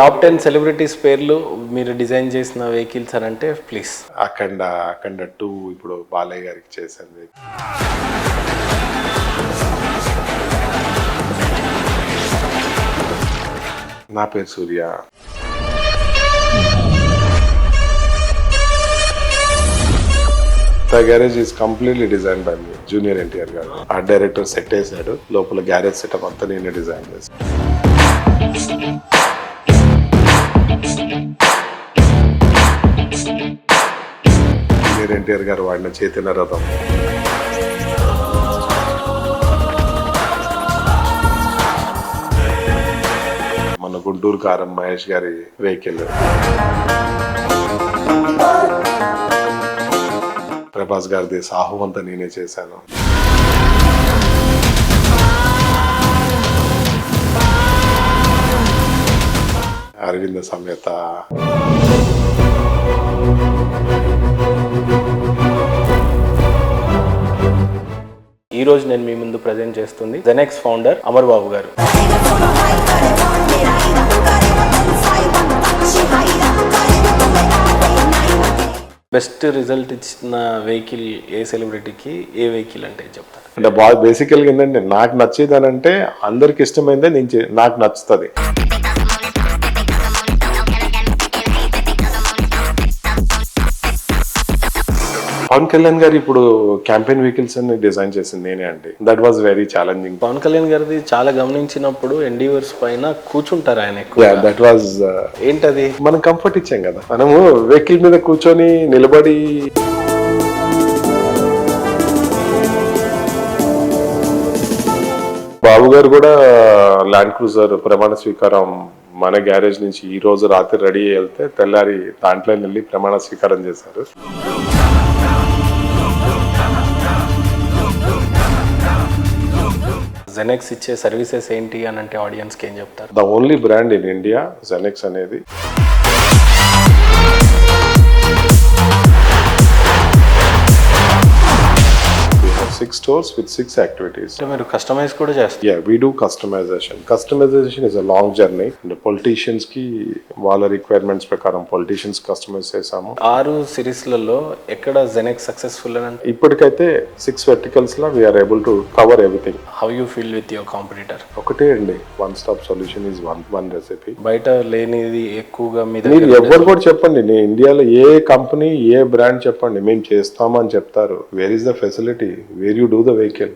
Top ten celebrities పేర్లు మీరు design చేసిన వెహికల్స్ అని అంటే ప్లీజ్ అఖండ అఖండ టూ ఇప్పుడు బాలయ్య గారికి చేసింది. నా పేరు Surya. The garage is completely design by me junior NTR గారు. ఆ డైరెక్టర్ సెట్ వేసాడు లోపల గ్యారేజ్ సెటప్ అంతా నేనే డిజైన్ చేశాను. జూనియర్ ఎన్టీఆర్ గారు వాడిన చైతన్య రథం మన గుంటూరు కారం మహేష్ గారి వెహికల్. ప్రభాస్ గారిది సాహు అంతా నేనే చేశాను. అరవింద సమేత ఈ రోజు నేను మీ ముందు ప్రజెంట్ చేస్తుంది Genex founder Amar Babu garu best result ఇచ్చిన వెహికల్ ఏ సెలబ్రిటీకి ఏ వెహికల్ అంటే చెప్తారు అంటే బాగా బేసికల్గా ఏంటంటే నాకు నచ్చేది అని అంటే అందరికి ఇష్టమైందే నేను చే- నాకు నచ్చుతుంది పవన్ కళ్యాణ్ గారు ఇప్పుడు క్యాంపెయిన్ వెహికల్స్ అన్ని డిజైన్ చేసింది నేనే అండి. That was very challenging Pawan Kalyan గారిది చాలా గమనించినప్పుడు ఎండివర్స్ పైన కూర్చుంటారు ఆయన ఎక్కువ దట్ వాజ్ ఏంటది uh, మనం కంఫర్ట్ ఇచ్చాం కదా. మనము వెహికల్ మీద కూర్చొని నిలబడి బాబు గారు కూడా ల్యాండ్ క్రూజర్ ప్రమాణ స్వీకారం మన గ్యారేజ్ నుంచి ఈ రోజు రాత్రి రెడీ వెళ్తే తెల్లారి దాంట్లో వెళ్ళి ప్రమాణ స్వీకారం చేశారు. జెనెక్స్ ఇచ్చే సర్వీసెస్ ఏంటి అని అంటే ఆడియన్స్కి ఏం చెప్తారు? The only brand in India Genex అనేది. స్టోర్స్ విత్ సిక్స్ యాక్టివిటీస్ మీరు కస్టమైజ్ కూడా చేస్తారు. Yeah we do customization customization is a long journey and పొలిటీషియన్స్కి వాళ్ళ రిక్వైర్మెంట్స్ ప్రకారం పొలిటీషియన్స్ కస్టమైజ్ చేసాము ఆరు సిరీస్లలో ఎక్కడ జెనెక్స్ సక్సెస్ఫుల్ అని అంటే? ఇప్పటికైతే six వెర్టికల్స్లో we're able to cover everything how you feel with your competitor ఒకటే అండి. One stop solution is one one recipe బయట లేనిది ఎక్కువగా మీ మీరు దగ్గర ఎవరు కూడా చెప్పండి. నేను ఇండియాలో ఏ కంపెనీ ఏ బ్రాండ్ చెప్పండి. మేము చేస్తామని చెప్తారు. Where is the facility where you do the vehicle.